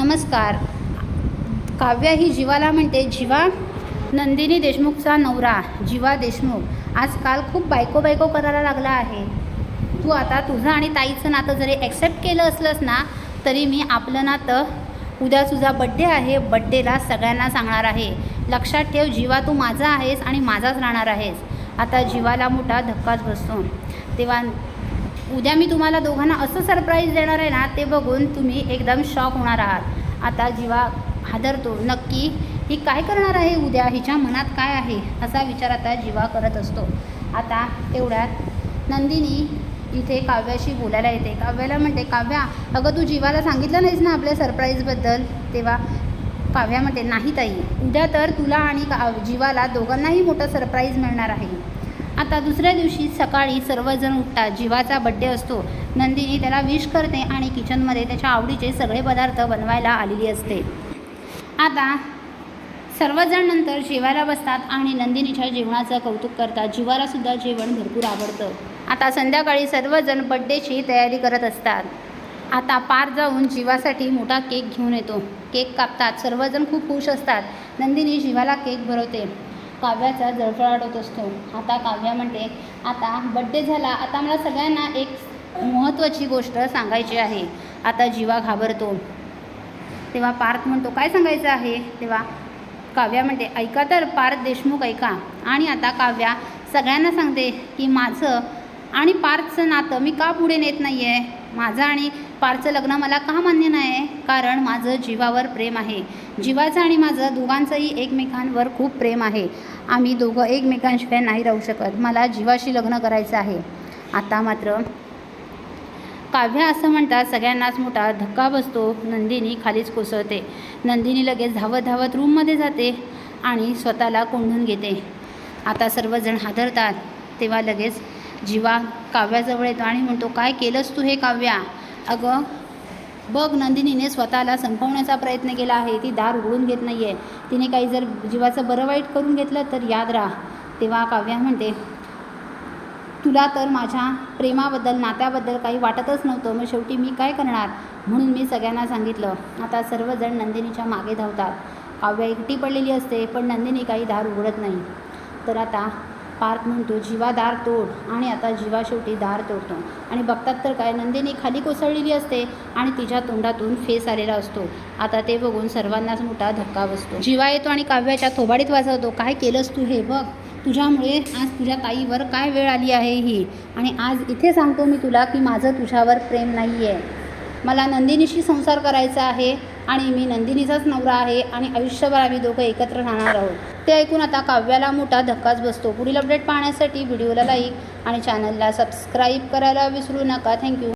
नमस्कार. काव्या ही जीवाला म्हणते जीवा नंदिनी देशमुखचा नवरा जीवा देशमुख. आजकाल खूप बायको बायको करायला लागला आहे. तू आता तुझं आणि ताईचं नातं जरी ॲक्सेप्ट केलं असलंस ना तरी मी आपलं नातं उद्या तुझा बड्डे आहे बड्डेला सगळ्यांना सांगणार आहे. लक्षात ठेव जीवा तू माझा आहेस आणि माझाच राहणार आहेस. आता जीवाला मोठा धक्काच बसतो. तेव्हा उद्या मी तुम्हाला दोघांना असं सरप्राईज देणार आहे ना ते बघून तुम्ही एकदम शॉक होणार आहात. आता जीवा हादरतो नक्की ही काय करणार आहे उद्या? हिच्या मनात काय आहे? असा विचार आता जीवा करत असतो. आता तेवढ्यात नंदिनी इथे काव्याशी बोलायला येते. काव्याला म्हणते काव्या अगं तू जीवाला सांगितलं नाहीस ना आपल्या सरप्राईजबद्दल तेव्हा काव्या म्हणते नाही ताई. उद्या तर तुला आणि का जीवाला दोघांनाही मोठं सरप्राईज मिळणार आहे. आता दुसऱ्या दिवशी सकाळी सर्वजण उठतात. जीवाचा बड्डे असतो. नंदिनी त्याला विश करते आणि किचनमध्ये त्याच्या आवडीचे सगळे पदार्थ बनवायला आलेली असते. आता सर्वजण नंतर जेवायला बसतात आणि नंदिनीच्या जेवणाचं कौतुक करतात. जीवालासुद्धा जेवण भरपूर आवडतं. आता संध्याकाळी सर्वजण बड्डेची तयारी करत असतात. आता पार जाऊन जीवासाठी मोठा केक घेऊन येतो. केक कापतात. सर्वजण खूप खुश असतात. नंदिनी जीवाला केक भरवते. काव्याचा जळफळाट होत असतो. आता काव्या म्हणते आता बड्डे झाला. आता मला सगळ्यांना एक महत्त्वाची गोष्ट सांगायची आहे. आता जीवा घाबरतो. तेव्हा पार्थ म्हणतो काय सांगायचं आहे? तेव्हा काव्या म्हणते ऐका तर पार्थ देशमुख ऐका. आणि आता काव्या सगळ्यांना सांगते की माझं आणि पार्थचं नातं मी का पुढे नेत नाही आहे माझं आणि पारचं लग्न मला का मान्य नाही आहे कारण माझं जीवावर प्रेम आहे. जीवाचं आणि माझं दोघांचंही एकमेकांवर खूप प्रेम आहे. आम्ही दोघं एकमेकांशिवाय नाही राहू शकत. मला जीवाशी लग्न करायचं आहे. आता मात्र काव्या असं म्हणतात सगळ्यांनाच मोठा धक्का बसतो. नंदिनी खालीच कोसळते. नंदिनी लगेच धावत धावत रूममध्ये जाते आणि स्वतःला कोंडून घेते. आता सर्वजण हादरतात. तेव्हा लगेच जीवा काव्याजवळ येतो आणि म्हणतो काय केलंस तू हे काव्या? अगं बघ नंदिनीने स्वतःला संपवण्याचा प्रयत्न केला आहे. ती दार उघडून घेत नाही आहे तिने काही जर जीवाचं बरं वाईट करून घेतलं तर याद राहा. तेव्हा काव्या म्हणते तुला तर माझ्या प्रेमाबद्दल नात्याबद्दल काही वाटतच नव्हतं. मग शेवटी मी काय करणार? म्हणून मी सगळ्यांना सांगितलं. आता सर्वजण नंदिनीच्या मागे धावतात. काव्या एकटी पडलेली असते पण नंदिनी काही दार उघडत नाही. तर आता पार्थ म्हणतो जीवा दार तोड आणि आता जीवा शेवटी दार तोडतो. आणि बघतात तर काय नंदिनी खाली कोसळलेली असते आणि तिच्या तोंडातून फेस आलेला असतो. आता ते बघून सर्वांनाच मोठा धक्का बसतो. जीवा येतो आणि काव्याच्या थोबाडीत वाजवतो काय केलंस तू हे बघ? तुझ्यामुळे आज तुझ्या ताईवर काय वेळ आली आहे ही? आणि आज इथे सांगतो मी तुला की माझं तुझ्यावर प्रेम नाही आहे मला नंदिनीशी संसार करायचा आहे आणि मी नंदिनीचाच नवरा आहे आणि आयुष्यभर आम्ही दोघं एकत्र राहणार आहोत. ते ऐकून आता काव्याला मोठा धक्काच बसतो. पुढील अपडेट पाहण्यासाठी व्हिडिओला लाईक आणि चॅनलला सबस्क्राईब करायला विसरू नका. थँक्यू